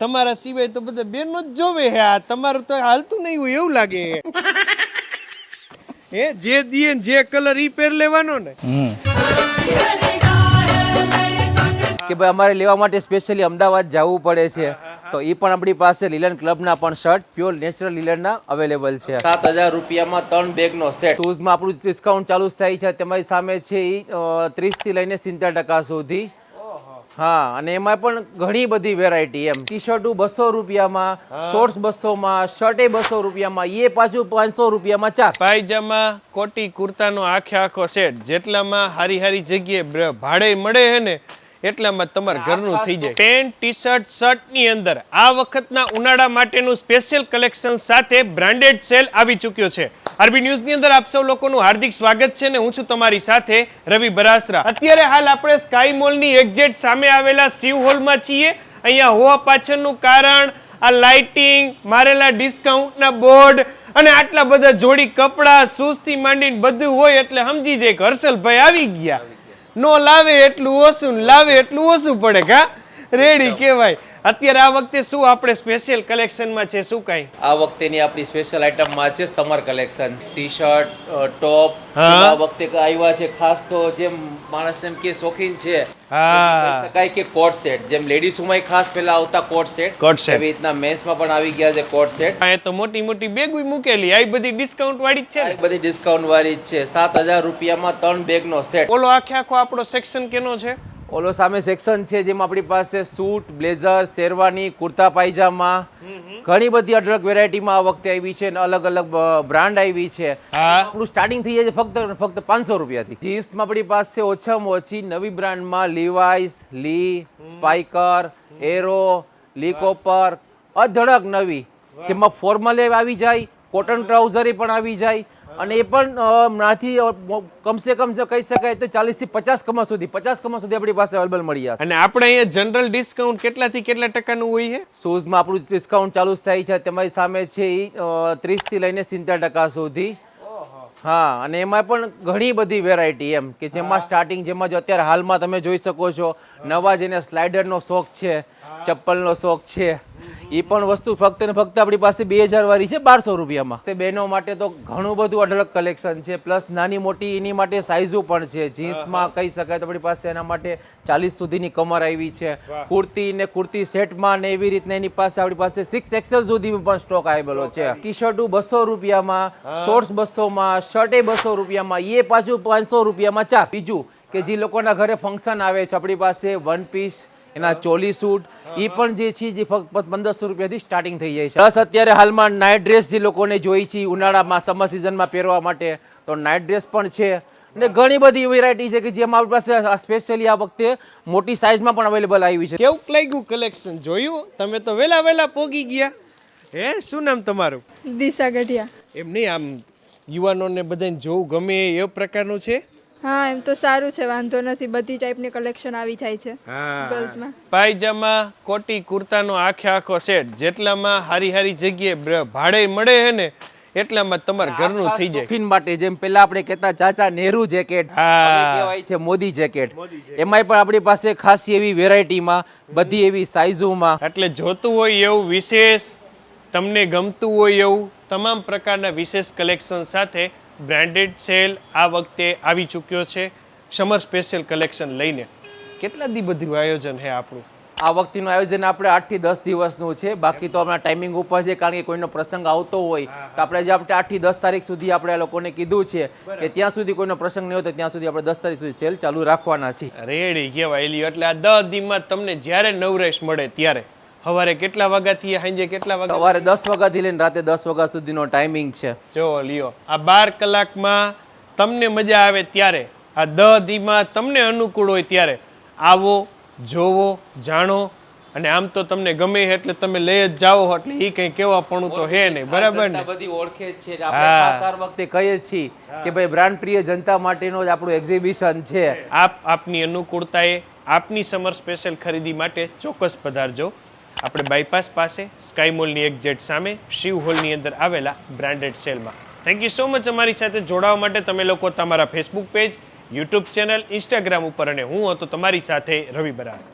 તમારા સિવાય તો બધા બેનો જ જોવે હે આ. તમારું તો હાલતું નહીં હોય એવું લાગે હે. જે દીએ ને જે કલર ઈ પહેર લેવાનો ને. કે ભાઈ અમારે લેવા માટે સ્પેશિયલી અમદાવાદ જવું પડે છે. તો એ પણ આપણી પાસે લીલન ક્લબના પણ શર્ટ પ્યોર નેચરલ લીલનના અવેલેબલ છે. સાત હજાર રૂપિયામાં ત્રણ બેગનો સેટ શૂઝમાં આપણું ડિસ્કાઉન્ટ ચાલુ થાય છે. તમારી સામે છે એ ત્રીસથી લઈને સિત્તેર ટકા સુધી. હા અને એમાં પણ ઘણી બધી વેરાયટી એમ. ટી શર્ટો બસો રૂપિયામાં શોર્ટ્સ બસોમાં શર્ટે બસો રૂપિયામાં એ પાછું પાંચસો રૂપિયામાં ચાર. પાયજામા કોટી કુર્તાનો આખે આખો સેટ જેટલામાં હારી હારી જગ્યાએ ભાડે મળે હે ને એટલામાં તમારા ઘરનું થઈ જાય. પેન્ટ ટી શર્ટ શર્ટની અંદર આ વખતના ઉનાળા માટેનું સ્પેશિયલ કલેક્શન સાથે બ્રાન્ડેડ સેલ આવી ચૂક્યો છે. આરબી ન્યૂઝની અંદર આપ સૌ લોકોનું હાર્દિક સ્વાગત છે ને હું છું તમારી સાથે રવિ બરાસરા. અત્યારે હાલ આપણે સ્કાય મોલની એક્ઝેક્ટ સામે આવેલા શિવ હોલમાં છીએ. અહીંયા હોવા પાછળનું કારણ આ લાઇટિંગ મારેલા ડિસ્કાઉન્ટના બોર્ડ અને આટલા બધા જોડી કપડાં શૂઝથી માંડીને બધું હોય એટલે સમજી જાય કે હર્ષલભાઈ આવી ગયા. નો લાવે એટલું ઓછું લાવે એટલું ઓછું પડે કા રેડી કહેવાય. અત્યારે આ વખતે શું આપણે સ્પેશિયલ કલેક્શનમાં છે? શું કઈ? આ વખતેની આપણી સ્પેશિયલ આઇટમમાં છે summer collection T shirt top આ વખતે આવ્યા છે ખાસ તો જેમ માણસ એમ કે શોખીન છે. શકાય કે કોટ સેટ જેમ લેડીઝોમાં ખાસ પેલા આવતા કોટ સેટ કોટ સેટ એવી રીતના મેન્સમાં પણ આવી ગયા છે કોટ સેટ આ તો મોટી મોટી બેગ મૂકેલી. આ બધી ડિસ્કાઉન્ટ વાળી જ છે આ ને બધી ડિસ્કાઉન્ટ વાળી જ છે. સાત હજાર રૂપિયામાં ત્રણ બેગનો સેટ ઓલો આખે આખો આપણો સેક્શન કેનો છે? ઓલો સામે સેક્શન છે જેમાં આપણી પાસે સૂટ બ્લેઝર શેરવાની કુર્તા પાયજામા ઘણી બધી અઢળક વેરાયટીમાં આ વખતે આવી છે અને અલગ અલગ બ્રાન્ડ આવી છે. આપણું સ્ટાર્ટિંગ થઈ જાય છે ફક્ત ફક્ત પાંચસો રૂપિયાથી. જીન્સમાં આપણી પાસે ઓછામાં ઓછી નવી બ્રાન્ડમાં લીવાઇસ લી સ્પાઇકર એરો લી કોપર અધડક નવી જેમાં ફોર્મલ આવી જાય કોટન ટ્રાઉઝરી પણ આવી જાય અને એ પણ નાથી કમસે કમ જો કહી શકાય તો ચાલીસથી પચાસ કમર સુધી પચાસ કમર સુધી આપણી પાસે અવેલેબલ મળી જશે. અને આપણે અહીંયા જનરલ ડિસ્કાઉન્ટ કેટલાથી કેટલા ટકાનું હોય છે? શૂઝમાં આપણું ડિસ્કાઉન્ટ ચાલુ થાય છે તમારી સામે છે એ ત્રીસથી લઈને સિત્તેર ટકા સુધી. હા અને એમાં પણ ઘણી બધી વેરાયટી એમ કે જેમાં સ્ટાર્ટિંગ જેમાં જો અત્યારે હાલમાં તમે જોઈ શકો છો નવા જેને સ્લાઇડરનો શોખ છે ચપ્પલનો શોખ છે એ પણ વસ્તુ ફક્ત ને ફક્ત આપણી પાસે બે હજાર વાળી છે બારસો રૂપિયામાં. તે બહેનો માટે તો ઘણું બધું અઢળક કલેક્શન છે પ્લસ નાની મોટી એની માટે સાઇઝો પણ છે. જીન્સમાં કહી શકાય તો આપણી પાસે એના માટે ચાલીસ સુધીની કમર આવી છે. કુર્તી ને કુર્તી સેટમાં ને એવી રીતના એની પાસે આપણી પાસે સિક્સ એક્સેલ સુધી પણ સ્ટોક આવેલો છે. ટી શર્ટો બસો રૂપિયામાં શોર્ટ્સ બસોમાં એ બસો રૂપિયામાં એ પાછું પાંચસો રૂપિયામાં ચાર. બીજું કે જે લોકોના ઘરે ફંક્શન આવે છે આપણી પાસે વન પીસ એના ચોલી સૂટ એ પણ જે છે જે ફક્ત પંદરસો રૂપિયાથી સ્ટાર્ટિંગ થઈ જાય છે. પ્લસ અત્યારે હાલમાં નાઇટ ડ્રેસ જે લોકોને જોઈ છે ઉનાળામાં સમર સિઝનમાં પહેરવા માટે તો નાઇટ ડ્રેસ પણ છે. અને ઘણી બધી વેરાયટી છે કે જેમાં આપણી પાસે સ્પેશિયલી આ વખતે મોટી સાઇઝમાં પણ અવેલેબલ આવી છે. કેવું લાગ્યું કલેક્શન જોયું? તમે તો વેલા વેલા પોગી ગયા. હે શું નામ તમારું? દિશા ગઢિયા. એમ નહીં આમ યુવાનોને બધાને જોવું ગમે એ પ્રકારનું છે? હા એમ તો સારું છે વાંધો નથી. બધી ટાઈપની કલેક્શન આવી જાય છે ગર્લ્સમાં પાયજામા કોટી કુર્તાનો આખે આખો સેટ જેટલામાં હારી હારી જગ્યાએ ભાડે મળે હે ને એટલામાં તમારા ઘરનું થઈ જાય. શોખીન માટે જેમ પેલા આપણે કહેતા ચાચા નેહરુ જેકેટ હા. કહેવાય છે મોદી જેકેટ એમાંય પણ આપણી પાસે ખાસી એવી વેરાયટીમાં બધી એવી સાઇઝોમાં એટલે જોતું હોય એવું વિશેષ તમને ગમતું હોય એવું તમામ પ્રકારના વિશેષ કલેક્શન સાથે બ્રાન્ડેડ સેલ આ વખતે આવી ચૂક્યો છે. સમર સ્પેશિયલ કલેક્શન લઈને કેટલા દી બધું આયોજન છે આપણું? આ વખતેનું આયોજન આપણે આઠથી દસ દિવસનું છે. બાકી તો આપણા ટાઈમિંગ ઉપર છે કારણ કે કોઈનો પ્રસંગ આવતો હોય તો આપણે જે આપણે આઠથી દસ તારીખ સુધી આપણે આ લોકોને કીધું છે કે ત્યાં સુધી કોઈનો પ્રસંગ નહીં હોય તો ત્યાં સુધી આપણે દસ તારીખ સુધી સેલ ચાલુ રાખવાના છીએ રેડી કહેવાય લ્યો એટલે આ દસ દીમાં તમને જ્યારે નવરેશ મળે ત્યારે સવારે કેટલા વાગ્યાથી સાંજે કેટલા વાગ્યા સવારે દસ વાગ્યાથી લઈને રાતે દસ વાગ્યા સુધીનો ટાઈમિંગ છે. જો લ્યો આ બાર કલાકમાં તમને મજા આવે ત્યારે આ દ દીમાં તમને અનુકૂળ હોય ત્યારે આવો જોવો જાણો અને આમ તો તમને ગમે એટલે તમે લઈ જ જાઓ એટલે એ કંઈ કેવા પણ તો હે નહીં બરાબર ને? બધી ઓળખે જ છે આપણે વખતે કહીએ છીએ કે ભાઈ બ્રાન્ડ પ્રિય જનતા માટેનો જ આપણું એક્ઝિબિશન છે. આપ આપની અનુકૂળતાએ આપની સમર સ્પેશિયલ ખરીદી માટે ચોક્કસ પધારજો. આપણે બાયપાસ પાસે સ્કાય મોલની જેટ સામે શિવ હોલની અંદર આવેલા બ્રાન્ડેડ સેલમાં થેન્ક યુ સો મચ અમારી સાથે જોડાવા માટે. તમે લોકો તમારા Facebook page YouTube channel Instagram ઉપર અને હું હતો તમારી સાથે રવિ બરાસ.